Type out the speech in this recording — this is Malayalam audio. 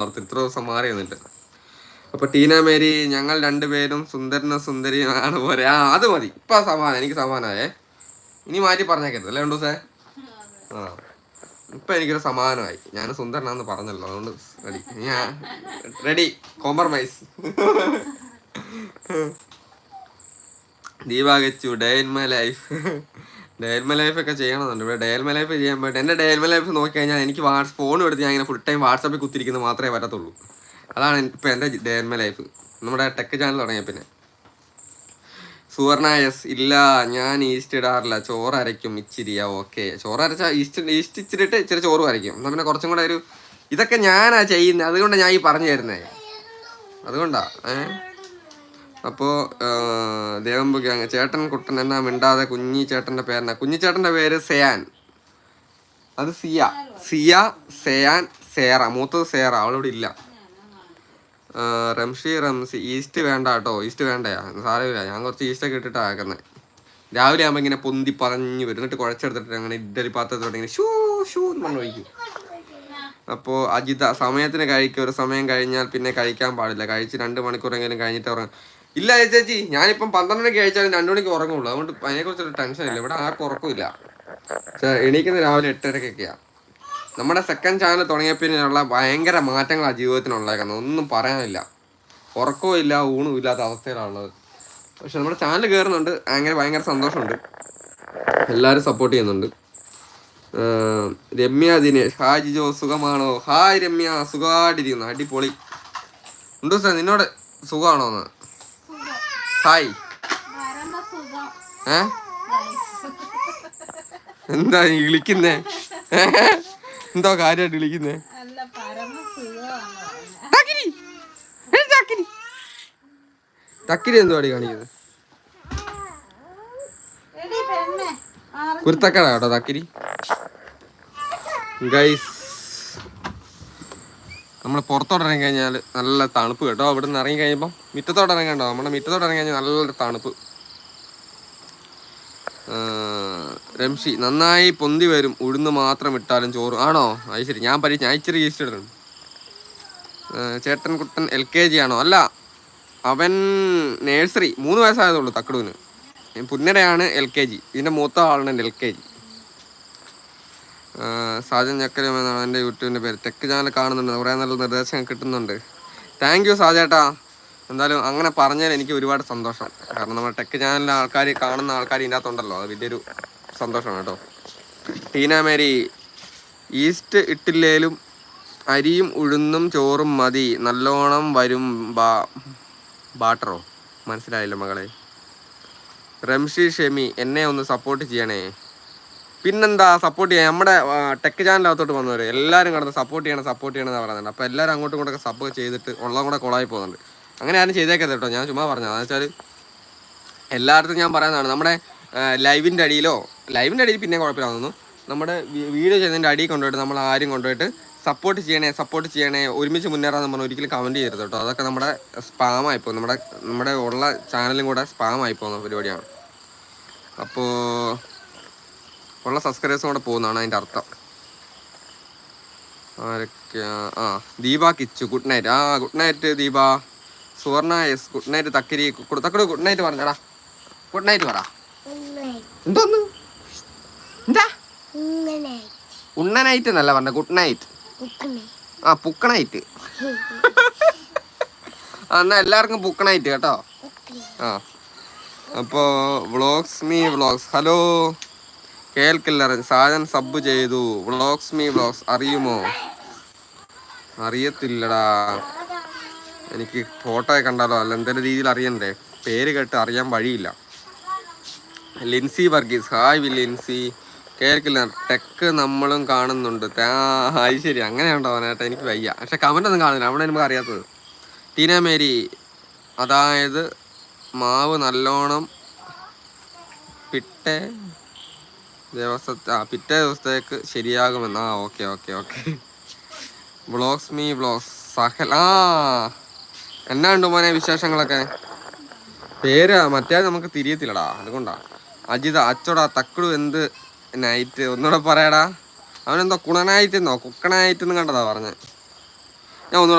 ഓർത്ത് ഇത്ര ദിവസം മാറി വന്നിട്ട് അപ്പൊ ടീന മേരി ഞങ്ങൾ രണ്ടുപേരും സുന്ദരന സുന്ദരിയാണ് പോലെ ആ അത് മതി. ഇപ്പൊ സമാനം എനിക്ക് സമാനമായേ. ഇനി മാറ്റി പറഞ്ഞേക്കരുത്. അല്ലേ ഉണ്ടൂസേ ആ. ഇപ്പൊ എനിക്കൊരു സമാനമായി. ഞാൻ സുന്ദരനാന്ന് പറഞ്ഞല്ലോ. അതുകൊണ്ട് ready ready compromise ദീപാകച്ചു day in my life day in life ഒക്കെ ചെയ്യണമെന്നുണ്ട് ഇവിടെ ഡയൽമ ലൈഫ് ചെയ്യാൻ പറ്റും എന്റെ ഡയൽമ ലൈഫ് നോക്കി കഴിഞ്ഞാൽ എനിക്ക് വാട്സ് ഫോൺ എടുത്ത് ഞാൻ ഇങ്ങനെ ഫുൾ ടൈം വാട്സാപ്പിൽ കുത്തിരിക്കുന്നത് മാത്രമേ പറ്റത്തുള്ളൂ. അതാണ് ഇപ്പം എന്റെ ഡയൽമ ലൈഫ്. നമ്മുടെ ടെക് ചാനൽ തുടങ്ങിയ പിന്നെ. സുവർണ എസ് ഇല്ല ഞാൻ ഈസ്റ്റ് ഇടാറില്ല. ചോറ് അരയ്ക്കും ഇച്ചിരിയാ ഓക്കെ ചോറ് അരച്ചാൽ ഈസ്റ്റ് ഈസ്റ്റ് ഇച്ചിരിട്ട് ഇച്ചിരി ചോറ് അരയ്ക്കും. എന്നാൽ പിന്നെ കുറച്ചും കൂടെ ഒരു ഇതൊക്കെ ഞാനാ ചെയ്യുന്നത് അതുകൊണ്ടാണ് ഞാൻ ഈ പറഞ്ഞു തരുന്നത് അതുകൊണ്ടാ ഏ? അപ്പോൾ ദേവമ്പുക്ക് അങ്ങ് ചേട്ടൻ കുട്ടൻ എന്നാ മിണ്ടാതെ കുഞ്ഞി ചേട്ടന്റെ പേരെന്നാ? കുഞ്ഞി ചേട്ടന്റെ പേര് സെയാൻ. അത് സിയ. സിയ സെയാൻ സേറ. മൂത്തത് സേറ അവളിവിടെ ഇല്ല. റംഷി റംസി ഈസ്റ്റ് വേണ്ട കേട്ടോ. ഈസ്റ്റ് വേണ്ടയാ. സാരമില്ല. ഞാൻ കുറച്ച് ഈസ്റ്റൊക്കെ ഇട്ടിട്ടാ ആക്കുന്നത് രാവിലെ ആകുമ്പോൾ ഇങ്ങനെ പൊന്തി പറഞ്ഞു വരും. എന്നിട്ട് കുഴച്ചെടുത്തിട്ട് അങ്ങനെ ഇഡലി പാത്രത്തോടെ ഇങ്ങനെ ഷൂ ഷൂ എന്ന് പറഞ്ഞു വയ്ക്കും അപ്പോൾ അജിത സമയത്തിന് കഴിക്കും. ഒരു സമയം കഴിഞ്ഞാൽ പിന്നെ കഴിക്കാൻ പാടില്ല. കഴിച്ച് രണ്ട് മണിക്കൂറെങ്കിലും കഴിഞ്ഞിട്ട് ഉറങ്ങും. ഇല്ല ചേച്ചി ഞാനിപ്പം മണിക്ക് കഴിച്ചാലും രണ്ടു മണിക്ക് ഉറങ്ങുള്ളൂ. അതുകൊണ്ട് അതിനെക്കുറിച്ചൊരു ടെൻഷൻ ഇല്ല. ഇവിടെ ആർക്കും ഉറക്കമില്ല എണീക്കുന്ന രാവിലെ എട്ടരക്കൊക്കെയാ. നമ്മുടെ സെക്കൻഡ് ചാനൽ തുടങ്ങിയ പിന്നെയുള്ള ഭയങ്കര മാറ്റങ്ങളാണ് ജീവിതത്തിനുള്ളേക്കുന്നത് ഒന്നും പറയാനില്ല. ഉറക്കവും ഇല്ല ഊണും ഇല്ലാത്ത അവസ്ഥയിലാണുള്ളത്. പക്ഷെ നമ്മുടെ ചാനൽ കയറുന്നുണ്ട്. അങ്ങനെ ഭയങ്കര സന്തോഷമുണ്ട്. എല്ലാവരും സപ്പോർട്ട് ചെയ്യുന്നുണ്ട്. രമ്യ ദിനേഷ് ഹായ് ജിജോ. സുഖമാണോ? ഹായ് രമ്യ. സുഖമായിട്ടിരിക്കുന്നു. അടിപൊളി. ഉണ്ടോ സാർ? നിന്നോട് സുഖമാണോ എന്ന് ഹായ്. ഏ? എന്താ നീ വിളിക്കുന്നേ? എന്തോ കാര്യമായിട്ട് വിളിക്കുന്നേ? തക്കിരി. എന്തുവാടി കാണിക്കുന്നത്? കുരുത്തക്കട കേട്ടോ തക്കിരി. ഗൈസ് നമ്മൾ പുറത്തോട്ട് ഇറങ്ങി കഴിഞ്ഞാൽ നല്ല തണുപ്പ് കേട്ടോ. അവിടെ നിന്ന് ഇറങ്ങി കഴിയുമ്പോൾ മുറ്റത്തോട്ട് ഇറങ്ങണ്ടോ നമ്മുടെ മുറ്റത്തോട്ട് ഇറങ്ങി കഴിഞ്ഞാൽ നല്ല തണുപ്പ്. രംഷി നന്നായി പൊന്തി വരും. ഉഴുന്ന് മാത്രം ഇട്ടാലും ചോറ്. ആണോ? അത് ശരി. ഞാൻ പരി ഞാൻ ഇച്ചിരി ഈസ്റ്റ് ചേട്ടൻ കുട്ടൻ എൽ കെ ജി ആണോ? അല്ല അവൻ നേഴ്സറി മൂന്ന് വയസ്സായതുള്ളൂ തക്കടുവിന് പുന്നരയാണ് എൽ കെ ജി. ഇതിന്റെ മൂത്ത ആളാണ് എൽ കെ ജി. സാജൻ ചക്കരം എന്നാണ് എന്റെ യൂട്യൂബിന്റെ പേര്. ടെക് ചാനൽ കാണുന്നുണ്ട്. കുറേ നല്ല നിർദ്ദേശങ്ങൾ കിട്ടുന്നുണ്ട്. താങ്ക് യു സാജേട്ടാ. എന്തായാലും അങ്ങനെ പറഞ്ഞാൽ എനിക്ക് ഒരുപാട് സന്തോഷം. കാരണം നമ്മുടെ ടെക് ചാനലിലെ ആൾക്കാർ കാണുന്ന ആൾക്കാർ ഇതിന്റെ അകത്തുണ്ടല്ലോ അത് വലിയൊരു സന്തോഷമാണ് കേട്ടോ. ടീന മേരി ഈസ്റ്റ് ഇട്ടില്ലേലും അരിയും ഉഴുന്നും ചോറും മതി. നല്ലോണം വരും ബാ ബാട്ടറോ? മനസ്സിലായില്ല മകളെ. റംഷി ഷെമി എന്നെ ഒന്ന് സപ്പോർട്ട് ചെയ്യണേ. പിന്നെന്താ സപ്പോർട്ട് ചെയ്യാൻ നമ്മുടെ ടെക് ചാനലിനകത്തോട്ട് വന്നവർ എല്ലാവരും കടന്ന് സപ്പോർട്ട് ചെയ്യണം സപ്പോർട്ട് ചെയ്യണം എന്ന് പറയുന്നുണ്ട് അപ്പോൾ എല്ലാവരും അങ്ങോട്ടും ഇങ്ങോട്ടൊക്കെ സബ് ചെയ്തിട്ട് ഉള്ളതും കൂടെ കൊളായി പോകുന്നുണ്ട്. അങ്ങനെ ആരും ചെയ്തേക്കരുത് കേട്ടോ. ഞാൻ ചുമ്മാ പറഞ്ഞത്. അതെന്ന് വെച്ചാൽ എല്ലായിടത്തും ഞാൻ പറയുന്നതാണ്. നമ്മുടെ ലൈവിന്റെ അടിയിലോ ലൈവിന്റെ അടിയിൽ പിന്നെ കുഴപ്പമില്ല തോന്നുന്നു. നമ്മുടെ വീഡിയോ ചെയ്യുന്നതിന്റെ അടിയിൽ കൊണ്ടുപോയിട്ട് നമ്മൾ ആരും കൊണ്ടുപോയിട്ട് സപ്പോർട്ട് ചെയ്യണേ സപ്പോർട്ട് ചെയ്യണേ ഒരുമിച്ച് മുന്നേറാൻ നമ്മൾ ഒരിക്കലും കമന്റ് ചെയ്യരുത് കേട്ടോ. അതൊക്കെ നമ്മുടെ സ്പാം പോകും. നമ്മുടെ നമ്മുടെ ഉള്ള ചാനലും കൂടെ സ്പാം ആയി പോകുന്ന പരിപാടിയാണ്. അപ്പോൾ ഉള്ള സബ്സ്ക്രൈബേഴ്സും കൂടെ പോകുന്നതാണ് അതിന്റെ അർത്ഥം. ആരൊക്കെയാ? ആ ദീപ കിച്ചു. ഗുഡ് നൈറ്റ് ആ good night Deepa. Suvarna S good night തക്കരി. തക്കടി ഗുഡ് നൈറ്റ് പറഞ്ഞടാ. ഗുഡ് നൈറ്റ് പറ. എന്തോന്ന്? എന്നല്ല പറഞ്ഞ ഗുഡ് നൈറ്റ് ആ പുക്കണൈറ്റ് ആ എന്നാ എല്ലാവർക്കും പുക്കണായിട്ട് കേട്ടോ. ആ. അപ്പോൾ വ്ളോഗ്സ് മീ വ്ളോഗ്സ് ഹലോ കേൾക്കില്ല സാധൻ സബ് ചെയ്തു. Vlogs me vlogs. അറിയുമോ? അറിയത്തില്ലടാ. എനിക്ക് ഫോട്ടോ കണ്ടാലോ? അല്ല എന്തെങ്കിലും രീതിയിൽ അറിയണ്ടേ? പേര് കേട്ട് അറിയാൻ വഴിയില്ല. ലിൻസി വർഗീസ്. ഹായ് വി ലിൻസി കേൾക്കില്ല. ടെക്ക് നമ്മളും കാണുന്നുണ്ട്. അത് ശരി. അങ്ങനെയുണ്ടോ അവനായിട്ട്? എനിക്ക് വയ്യ. പക്ഷെ കമന്റ് ഒന്നും കാണുന്നില്ല. അവിടെ നമുക്ക് അറിയാത്തത്. ടീന മേരി. അതായത് മാവ് നല്ലോണം പിറ്റേ ദിവസത്തെ ആ പിറ്റേ ദിവസത്തേക്ക് ശരിയാകുമെന്ന്. ആ okay okay okay. Blogs me blogs Sahal ആ എന്നാ ഉണ്ട് മോനെ വിശേഷങ്ങളൊക്കെ? പേര് മറ്റേ നമുക്ക് തിരിയത്തില്ലടാ. അതുകൊണ്ടാ. അജിത അച്ചോടാ തക്കടു എന്ത് നൈറ്റ് ഒന്നുകൂടെ പറയടാ. അവനെന്തോ കുണനായിട്ടെന്നോ? കുക്കണായിട്ടെന്ന് കണ്ടതാ പറഞ്ഞത് ഞാൻ ഒന്നുകൂടെ